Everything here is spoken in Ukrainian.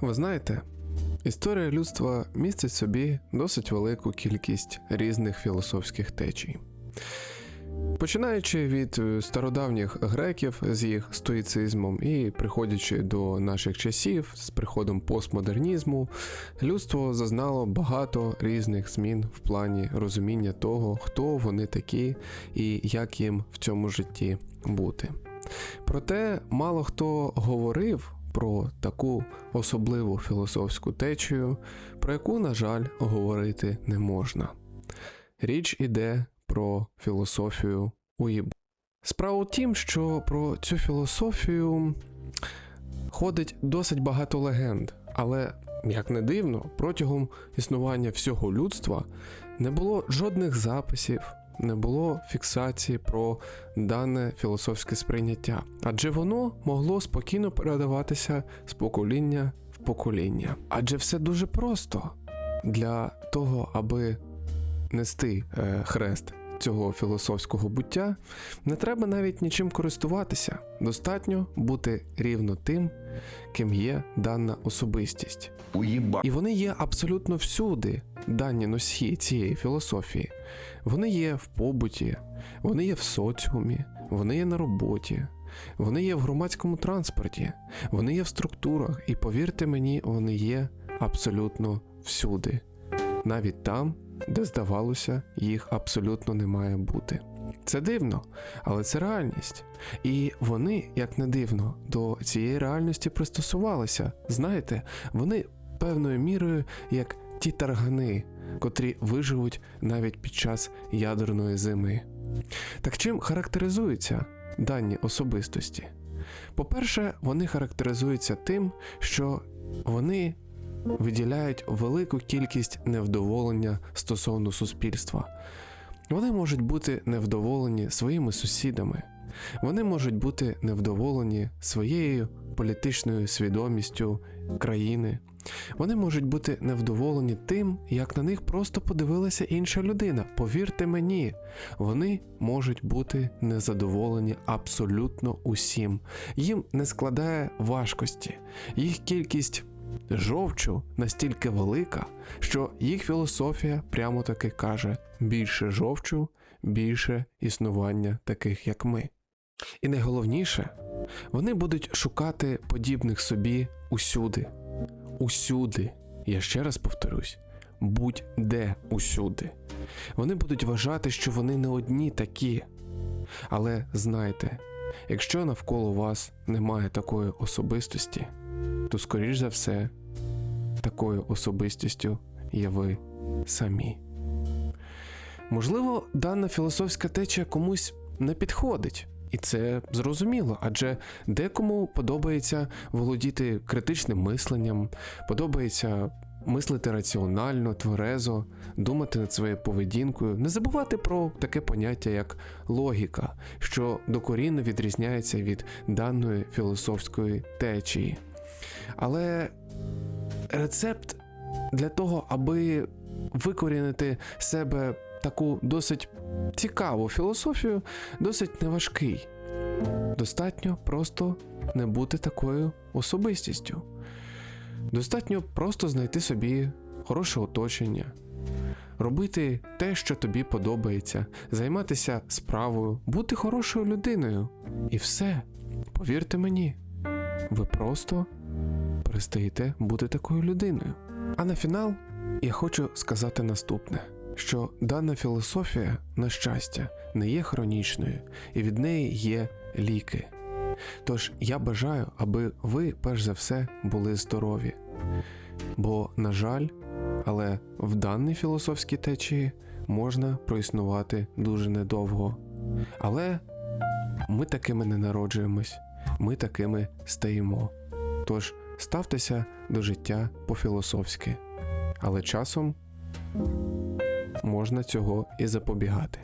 Ви знаєте, історія людства містить собі досить велику кількість різних філософських течій. Починаючи від е, стародавніх греків з їх стоїцизмом і приходячи до наших часів з приходом постмодернізму, людство зазнало багато різних змін в плані розуміння того, хто вони такі і як їм в цьому житті бути. Проте мало хто говорив про таку особливу філософську течію, про яку, на жаль, говорити не можна. Річ іде про філософію уїбу. Справа в тім, що про цю філософію ходить досить багато легенд, але, як не дивно, протягом існування всього людства не було жодних записів, не було фіксації про дане філософське сприйняття, адже воно могло спокійно передаватися з покоління в покоління. Адже все дуже просто для того, аби нести е, хрест цього філософського буття, не треба навіть нічим користуватися. Достатньо бути рівно тим, ким є дана особистість. Уєба. І вони є абсолютно всюди, дані носії цієї філософії. Вони є в побуті, вони є в соціумі, вони є на роботі, вони є в громадському транспорті, вони є в структурах, і повірте мені, вони є абсолютно всюди, навіть там, де здавалося, їх абсолютно не має бути. Це дивно, але це реальність. І вони, як не дивно, до цієї реальності пристосувалися. Знаєте, вони певною мірою як ті таргани, котрі виживуть навіть під час ядерної зими. Так чим характеризуються дані особистості? По-перше, вони характеризуються тим, що вони виділяють велику кількість невдоволення стосовно суспільства. Вони можуть бути невдоволені своїми сусідами, вони можуть бути невдоволені своєю політичною свідомістю країни. Вони можуть бути невдоволені тим, як на них просто подивилася інша людина. Повірте мені, вони можуть бути незадоволені абсолютно усім. Їм не складає важкості. Їх кількість жовчу настільки велика, що їх філософія прямо таки каже: більше жовчу, більше існування таких, як ми. І найголовніше, вони будуть шукати подібних собі усюди. Усюди. Я ще раз повторюсь, будь-де усюди. Вони будуть вважати, що вони не одні такі. Але знайте, якщо навколо вас немає такої особистості, то, скоріш за все, такою особистістю є ви самі. Можливо, дана філософська течія комусь не підходить. І це зрозуміло, адже декому подобається володіти критичним мисленням, подобається мислити раціонально, тверезо, думати над своєю поведінкою, не забувати про таке поняття, як логіка, що докорінно відрізняється від даної філософської течії. Але рецепт для того, аби викорінити себе таку досить цікаву філософію, досить неважкий. Достатньо просто не бути такою особистістю. Достатньо просто знайти собі хороше оточення, робити те, що тобі подобається, займатися справою, бути хорошою людиною. І все, повірте мені, ви просто перестаєте бути такою людиною. А на фінал я хочу сказати наступне: що дана філософія, на щастя, не є хронічною, і від неї є ліки. Тож я бажаю, аби ви, перш за все, були здорові. Бо, на жаль, але в даній філософській течії можна проіснувати дуже недовго. Але ми такими не народжуємось, ми такими стаємо. Тож ставтеся до життя по-філософськи, але часом можна цього і запобігати.